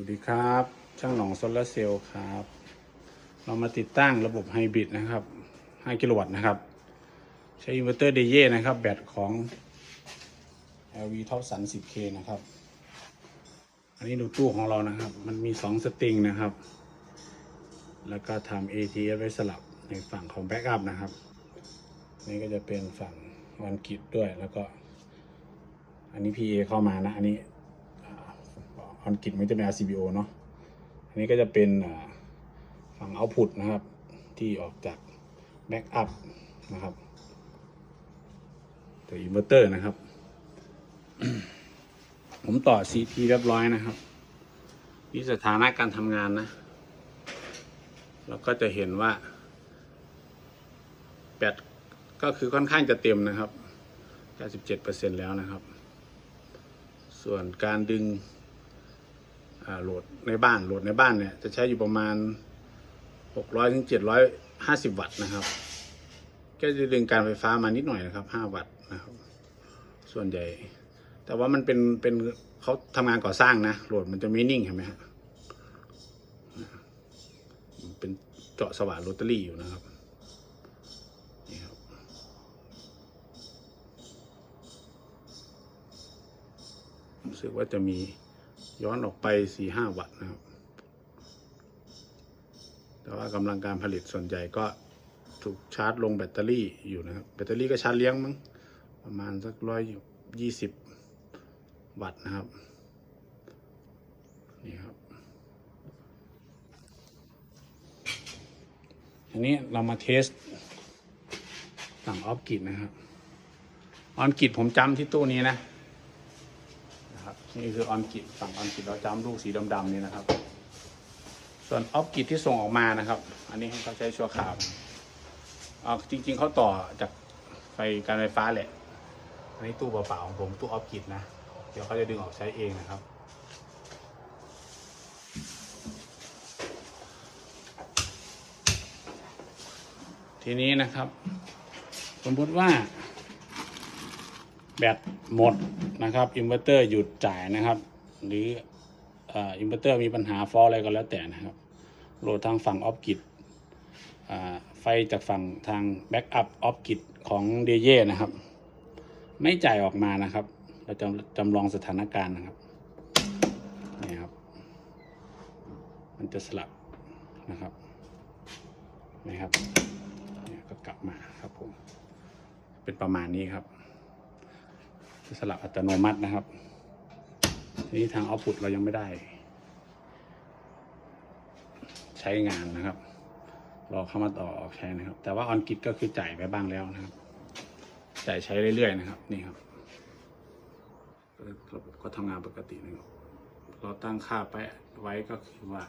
วัสดีครับ ช่างหนองโซลาร์เซลล์ครับ เรามาติดตั้งระบบไฮบริดนะครับ 5 กิโลวัตต์นะครับ ใช้อินเวอร์เตอร์เดเย่นะครับ แบตของ LV Top Sun 10K นะครับ อันนี้ดูตู้ของเรานะครับ มันมี 2 สตริงนะครับ แล้วก็ทำ ATS ไว้สลับในฝั่งของแบ็กอัพนะครับ นี่ก็จะเป็นฝั่งวันกิจด้วยแล้วก็ อันนี้ PA เข้ามานะ อันนี้ คอนกิตมันจะเป็น RCBO เนาะอันนี้ก็จะเป็นฝั่งเอาพุตนะครับ ที่ออกจากแบ็กอัพนะครับตัวอินเวอร์เตอร์นะครับ ผมต่อ CT เรียบร้อยนะครับนี่สถานะการทำงานนะแล้วก็จะเห็นว่าแบตก็คือค่อนข้างจะเต็มนะครับ 97%แล้วนะครับ ส่วนการดึง โหลดในบ้านโหลดในบ้านเนี่ยจะใช้อยู่ประมาณ 600ถึง750 วัตต์นะครับ ก็จะดึงการไฟฟ้ามานิดหน่อยนะครับ 5 วัตต์นะครับ ส่วนใหญ่ แต่ว่ามันเป็นเป็นเขาทำงานก่อสร้างนะโหลดมันจะไม่นิ่งเห็นไหมฮะเป็นเจาะสว่านโรตารี่อยู่นะครับนี่ครับรู้สึกว่าจะมี ย้อนออกไปสี่ห้าวัตต์นะครับ แต่ว่ากำลังการผลิตส่วนใหญ่ก็ถูกชาร์จลงแบตเตอรี่อยู่นะครับ แบตเตอรี่ก็ชาร์จเลี้ยงมั้งประมาณสักร้อยยี่สิบวัตต์นะครับ นี่ครับ อันนี้เรามาเทสสั่งออฟกิดนะครับ ออนกิดผมจำที่ตู้นี้นะ นี่คือออนกิดฝั่งออนกิดเราจำลูกสีดำๆนี่นะครับ ส่วนออฟกิดที่ส่งออกมานะครับ อันนี้ให้เขาใช้ชั่วคราวเอาจริง ๆเขาต่อจากไฟการไฟฟ้าแหละอันนี้ตู้เปล่าๆของผมตู้ออฟกิดนะ เดี๋ยวเขาจะดึงออกใช้เองนะครับทีนี้นะครับ สมมติว่า แบตหมด นะครับอินเวอร์เตอร์หยุดจ่ายนะครับ หรืออินเวอร์เตอร์มีปัญหาฟอลอะไรก็แล้วแต่นะครับ โหลดทางฝั่งออฟกิดไฟจากฝั่งทางแบ็กอัพออฟกิดของเดเย่นะครับ ไม่จ่ายออกมานะครับ เราจำจำลองสถานการณ์นะครับนี่ครับ มันจะสลับนะครับนะครับก็กลับมาครับผม เป็นประมาณนี้ครับ สลับอัตโนมัตินะครับทีนี้ทางเอาพุตเรายังไม่ได้ ใช้งานนะครับรอเข้ามาต่อออกใช้นะครับ แต่ว่าออนกิตก็คือจ่ายไปบ้างแล้วนะครับ จ่ายใช้เรื่อยๆนะครับ นี่ครับระบบก็ทำงานปกตินะครับเราตั้งค่าไปไว้ก็คือว่า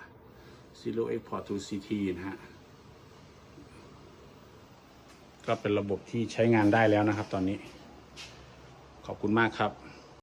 zero export to CT นะฮะก็เป็นระบบที่ใช้งานได้แล้วนะครับตอนนี้ ขอบคุณมากครับ